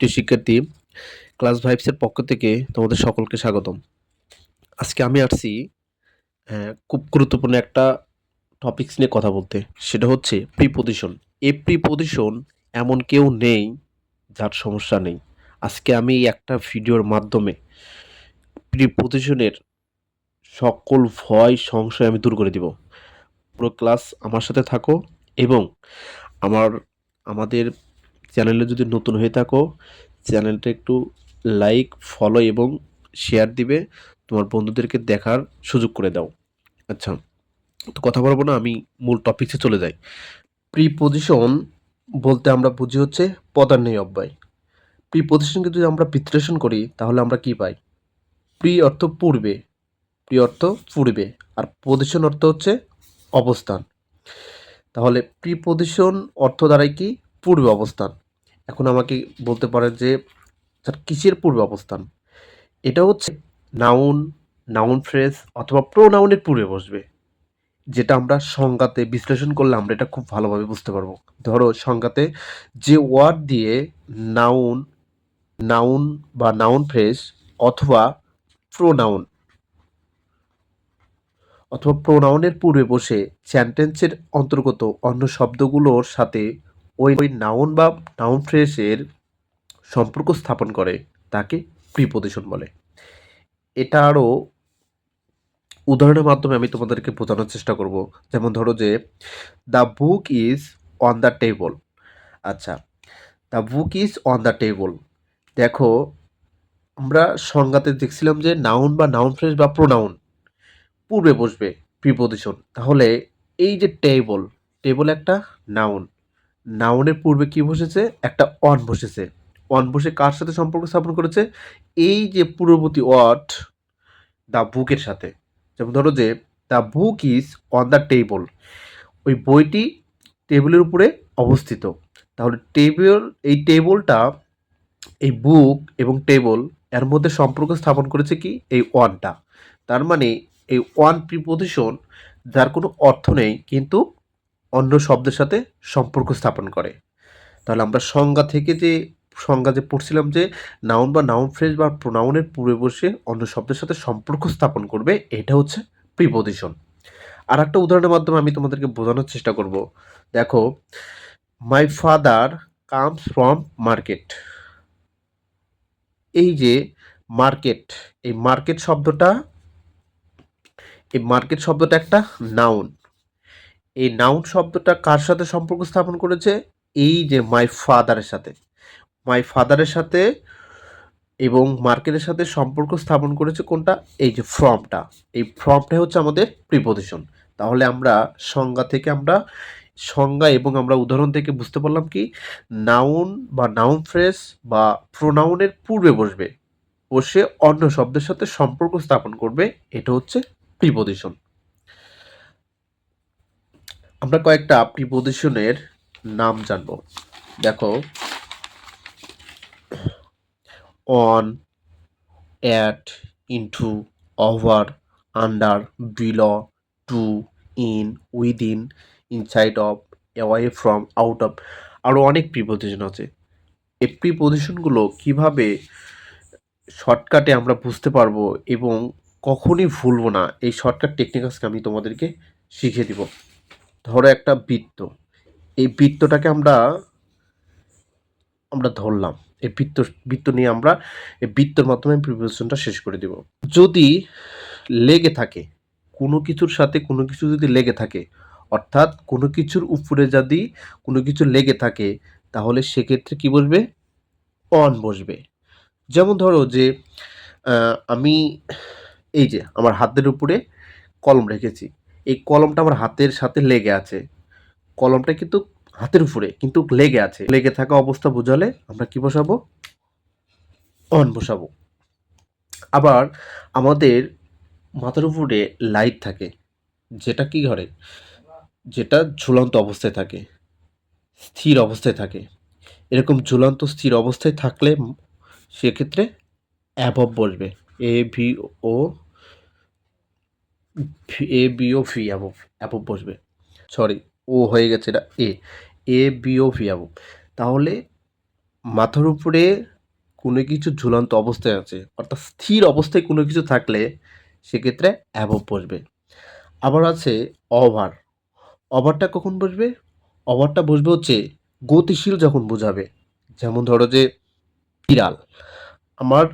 প্রিয় শিক্ষার্থী ক্লাস ফাইভসের পক্ষ থেকে তোমাদের সকলকে স্বাগতম। আজকে আমি আসছি আহ, খুব গুরুত্বপূর্ণ একটা টপিকস নিয়ে কথা বলতে। সেটা হচ্ছে প্রিপোজিশন এই প্রিপোজিশন এমন কেউ নেই যার সমস্যা নেই। আজকে আমি একটা ভিডিওর মাধ্যমে প্রিপোজিশনের সকল ভয় সংশয় আমি দূর করে দিব। পুরো ক্লাস আমার সাথে থাকো এবং আমার আমাদের চ্যানেলে যদি নতুন হয়ে থাকো, চ্যানেলটা একটু লাইক, ফলো এবং শেয়ার দিবে। তোমার বন্ধুদেরকে দেখার সুযোগ করে দাও। আচ্ছা তো কথা বলব না, আমি মূল টপিকসে চলে যাই। প্রিপোজিশন বলতে আমরা বুঝি হচ্ছে পদান্বয়ী অব্যয়। প্রিপোজিশনকে যদি আমরা বিশ্লেষণ করি, তাহলে আমরা কি পাই? প্রি অর্থ পূর্বে প্রি অর্থ পূর্বে, আর পজিশন অর্থ হচ্ছে অবস্থান। তাহলে প্রিপোজিশন অর্থ দ্বারাই কি? পূর্বে অবস্থান। এখন আমাকে বলতে পারে যে, স্যার, কিসের পূর্বে অবস্থান? এটা হচ্ছে নাউন নাউন ফ্রেজ অথবা প্রোনাউনের পূর্বে বসবে, যেটা আমরা সংজ্ঞাতে বিশ্লেষণ করলে আমরা এটা খুব ভালোভাবে বুঝতে পারব। ধরো, সংজ্ঞাতে যে ওয়ার্ড দিয়ে নাউন নাউন বা নাউন ফ্রেজ অথবা প্রোনাউন অথবা প্রোনাউনের পূর্বে বসে সেন্টেন্সের অন্তর্গত অন্য শব্দগুলোর সাথে ওই ওই নাউন বা নাউন ফ্রেজের সম্পর্ক স্থাপন করে, তাকে প্রিপোজিশন বলে। এটা আরও উদাহরণের মাধ্যমে আমি তোমাদেরকে বোঝানোর চেষ্টা করব। যেমন ধরো যে the book is on the table আচ্ছা the book is on the table দেখো, আমরা সংজ্ঞাতে দেখছিলাম যে নাউন বা নাউন ফ্রেজ বা প্রোনাউন পূর্বে বসবে প্রিপোজিশন তাহলে এই যে টেবল টেবল একটা নাউন নাউনের পূর্বে কি বসেছে? একটা অন বসেছে। অন বসে কার সাথে সম্পর্ক স্থাপন করেছে? এই যে পূর্ববর্তী ওয়ার্ড দ্য বুকের সাথে। যেমন ধরো যে the book is on the table ওই বইটি টেবিলের উপরে অবস্থিত। তাহলে টেবিল এই টেবলটা এই বুক এবং টেবল এর মধ্যে সম্পর্ক স্থাপন করেছে কি? এই ওয়ানটা তার মানে এই ওয়ান প্রিপোজিশন যার কোনো অর্থ নেই, কিন্তু অন্য শব্দের সাথে সম্পর্ক স্থাপন করে। তাহলে আমরা সংজ্ঞা থেকে যে, সংজ্ঞা যে পড়ছিলাম যে নাউন বা নাউন ফ্রেজ বা প্রোনাউনের পূর্বে বসে অন্য শব্দের সাথে সম্পর্ক স্থাপন করবে, এটা হচ্ছে প্রিপোজিশন আর একটা উদাহরণের মাধ্যমে আমি তোমাদেরকে বোঝানোর চেষ্টা করব। দেখো my father comes from market এই যে মার্কেট এই মার্কেট শব্দটা, এই মার্কেট শব্দটা একটা নাউন এই নাউন শব্দটা কার সাথে সম্পর্ক স্থাপন করেছে? এই যে মাই ফাদারের সাথে। মাই ফাদারের সাথে এবং মার্কেটের সাথে সম্পর্ক স্থাপন করেছে কোনটা? এই যে ফর্মটা এই ফর্মটাই হচ্ছে আমাদের প্রিপোজিশন তাহলে আমরা সংজ্ঞা থেকে আমরা, সংজ্ঞা এবং আমরা উদাহরণ থেকে বুঝতে পারলাম কি? নাউন বা নাউন ফ্রেজ বা প্রোনাউনের পূর্বে বসবে। বসে অন্য শব্দের সাথে সম্পর্ক স্থাপন করবে। এটা হচ্ছে প্রিপোজিশন আমরা কয়েকটা প্রিপোজিশনের নাম জানব। দেখো on at into over under below to in within inside of away from out of আরও অনেক প্রিপোজিশন আছে। এই প্রিপোজিশনগুলো কীভাবে শর্টকাটে আমরা বুঝতে পারব এবং কখনই ভুলবো না। এই শর্টকাট টেকনিক্যালসকে আমি তোমাদেরকে শিখিয়ে দিব। ধরো একটা বৃত্ত। এই বৃত্তটাকে আমরা আমরা ধরলাম। এই বৃত্ত বৃত্ত নিয়ে আমরা এই বৃত্তর মাধ্যমে প্রিপারেশনটা শেষ করে দিব। যদি লেগে থাকে, কোনো কিছুর সাথে কোনো কিছু যদি লেগে থাকে, অর্থাৎ কোনো কিছুর উপরে যদি কোনো কিছু লেগে থাকে, তাহলে সেক্ষেত্রে কি বসবে? অন বসবে। যেমন ধরো যে আমি এই যে, আমার হাতের উপরে কলম রেখেছি। এই কলমটা আমার হাতের সাথে লেগে আছে। কলমটা কিন্তু হাতের উপরে, কিন্তু লেগে আছে। লেগে থাকা অবস্থা বোঝালে আমরা কি বসাবো? অন বসাবো। আবার আমাদের মাথার উপরে লাইট থাকে, যেটা কি ঘরে? যেটা ঝুলন্ত অবস্থায় থাকে, স্থির অবস্থায় থাকে। এরকম ঝুলন্ত, স্থির অবস্থায় থাকলে সেক্ষেত্রে অ্যাবভ বসবে। A V O A B O V above above বসবে। সরি ও হয়ে গেছে এটা A A B O V above তাহলে মাথার উপরে কোনো কিছু ঝুলন্ত অবস্থায় আছে, অর্থাৎ স্থির অবস্থায় কোনো কিছু থাকলে সেক্ষেত্রে অ্যাবভ বসবে। আবার আছে ওভার ওভারটা কখন বসবে? ওভারটা বসবে হচ্ছে গতিশীল যখন বোঝাবে। যেমন ধরো যে বিড়াল, আমার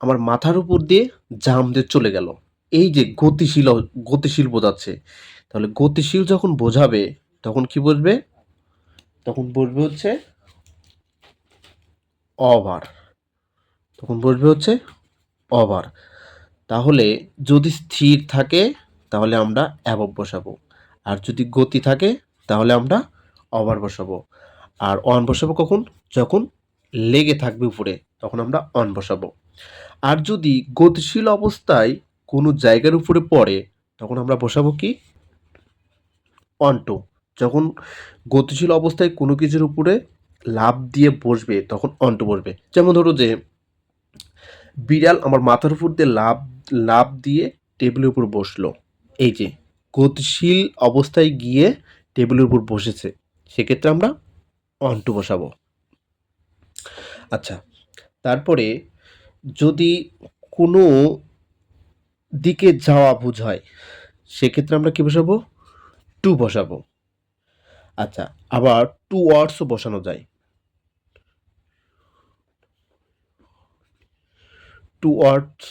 আমার মাথার উপর দিয়ে জাম দিয়ে চলে গেল। এই যে গতিশীল গতিশীল বোঝাচ্ছে, তাহলে গতিশীল যখন বোঝাবে, তখন কি বসবে তখন বসবে হচ্ছে ওভার তখন বসবে হচ্ছে ওভার তাহলে যদি স্থির থাকে, তাহলে আমরা অ্যাবভ বসাবো। আর যদি গতি থাকে, তাহলে আমরা ওভার বসাবো। আর অন বসাবো কখন? যখন লেগে থাকবে উপরে, তখন আমরা অন বসাবো। আর যদি গতিশীল অবস্থায় কোনো জায়গার উপরে পড়ে, তখন আমরা বসাবো কি? অন টু যখন গতিশীল অবস্থায় কোনো কিছুর উপরে লাভ দিয়ে বসবে, তখন অন টু বসবে। যেমন ধরো যে, বিড়াল আমার মাথার উপর দিয়ে লাভ লাভ দিয়ে টেবিলের উপর বসল। এই যে, গতিশীল অবস্থায় গিয়ে টেবিলের উপর বসেছে, সেক্ষেত্রে আমরা অন বসাবো। আচ্ছা তারপরে যদি কোনো দিকে যাওয়া বোঝায়। সেক্ষেত্রে আমরা কী বসাবো? টু বসাবো। আচ্ছা আবার টু ওয়ার্ডসও বসানো যায়। টু ওয়ার্ডস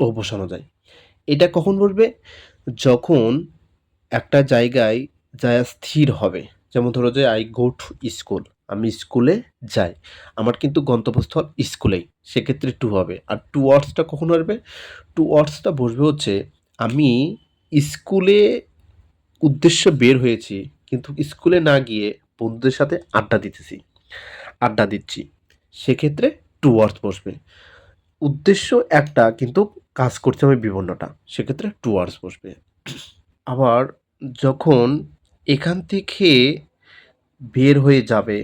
ও বসানো যায়। এটা কখন বলবে যখন একটা জায়গায় যায় স্থির হবে। যেমন ধরো যে আই গো টু স্কুল আমি স্কুলে যাই। আমার কিন্তু গন্তব্যস্থল স্কুলেই। সেক্ষেত্রে টু হবে। আর টু ওয়ার্ডসটা কখন আসবে? টু ওয়ার্ডসটা বসবে হচ্ছে, আমি স্কুলে উদ্দেশ্য বের হয়েছি, কিন্তু স্কুলে না গিয়ে বন্ধুদের সাথে আড্ডা দিতেছি। আড্ডা দিচ্ছি। সেক্ষেত্রে টু ওয়ার্ডস বসবে। উদ্দেশ্য একটা, কিন্তু কাজ করছে আমি বিভিন্নটা সেক্ষেত্রে টু আওয়ার্স বসবে। আবার যখন এখান থেকে বের হয়ে যাবে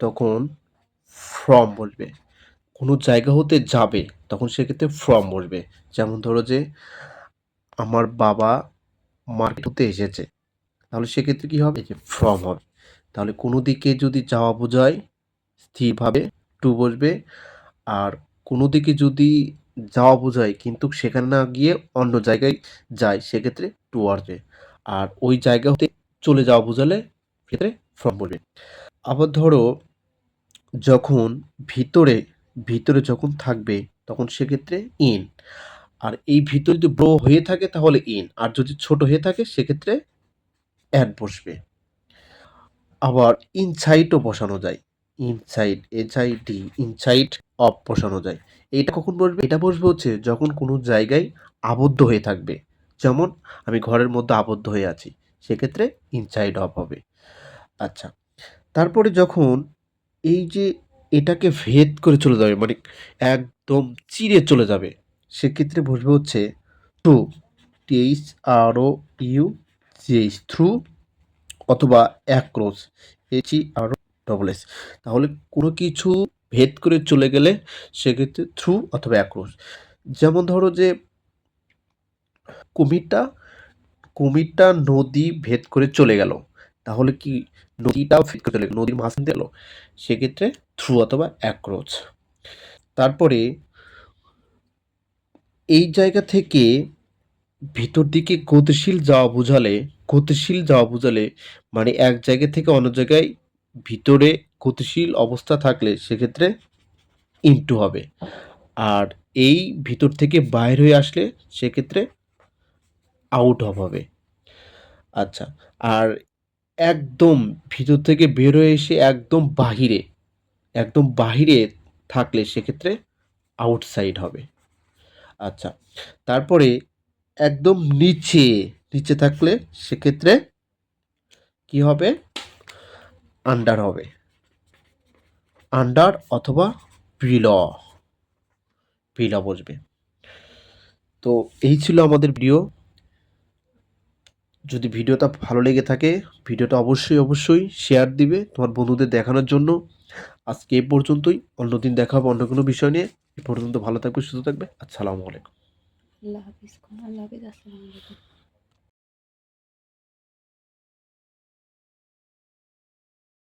তখন ফ্রম বলবে। কোনো জায়গা হতে যাবে, তখন সেক্ষেত্রে ফ্রম বসবে যেমন ধরো যে, আমার বাবা মার্কেট হতে এসেছে। তাহলে সেক্ষেত্রে কী হবে? যে ফ্রম হবে। তাহলে কোনো দিকে যদি যাওয়া বোঝায়, স্থিরভাবে টু বসবে। আর কোনো দিকে যদি যাওয়া বোঝায়, কিন্তু সেখানে না গিয়ে অন্য জায়গায় যায়, সেক্ষেত্রে টু আসবে। আর ওই জায়গা হতে চলে যাওয়া বোঝালে ক্ষেত্রে ফ্রম বলবে। আবার ধরো যখন ভিতরে ভিতরে যখন থাকবে, তখন সেক্ষেত্রে ইন আর এই ভিতরে যদি ব্রো হয়ে থাকে তাহলে ইন আর যদি ছোট হয়ে থাকে সেক্ষেত্রে অ্যাড বসবে। আবার ইনসাইডও বসানো যায়। Inside H I D inside of বসানো যায়। এটা কখন বসবে? এটা বসবে হচ্ছে যখন কোনো জায়গায় আবদ্ধ হয়ে থাকবে। যেমন আমি ঘরের মধ্যে আবদ্ধ হয়ে আছি, সেক্ষেত্রে ইনসাইড অফ হবে। আচ্ছা তারপরে যখন এই যে এটাকে ভেদ করে চলে যাবে মানে একদম চিরে চলে যাবে, সেক্ষেত্রে বসবে হচ্ছে to T H R O U G H through অথবা across H E R double S তাহলে কোনো কিছু ভেদ করে চলে গেলে সেক্ষেত্রে থ্রু অথবা অ্যাক্রোস যেমন ধরো যে কুমিরটা কুমিরটা নদী ভেদ করে চলে গেল, তাহলে কি নদীটাও ভেদ করে চলে নদীর মাঝখান দিয়ে গেল। সেক্ষেত্রে থ্রু অথবা অ্যাক্রোচ তারপরে এই জায়গা থেকে ভিতর দিকে গতিশীল যাওয়া বোঝালে, গতিশীল যাওয়া বোঝালে মানে এক জায়গা থেকে অন্য জায়গায় ভিতরে গতিশীল অবস্থা থাকলে সেক্ষেত্রে ইনটু হবে। আর এই ভিতর থেকে বাইর হয়ে আসলে সেক্ষেত্রে আউট হবে। আচ্ছা আর একদম ভিতর থেকে বের হয়ে এসে একদম বাহিরে একদম বাহিরে থাকলে সেক্ষেত্রে আউটসাইড হবে। আচ্ছা তারপরে একদম নিচে নিচে থাকলে সেক্ষেত্রে কি হবে? আন্ডার হবে। আন্ডার অথবা বিল বিল বসবে। তো এই ছিল আমাদের ভিডিও যদি ভিডিওটা ভালো লেগে থাকে, ভিডিওটা অবশ্যই অবশ্যই শেয়ার দিবে তোমার বন্ধুদের দেখানোর জন্য। আজকে এ পর্যন্তই অন্য দিন দেখা হবে অন্য কোনো বিষয় নিয়ে। এ পর্যন্ত ভালো থাকবে, সুস্থ থাকবে। আসসালামু আলাইকুম। আল্লাহ হাফিজ আল্লাহ হাফিজ, আসসালামু আলাইকুম।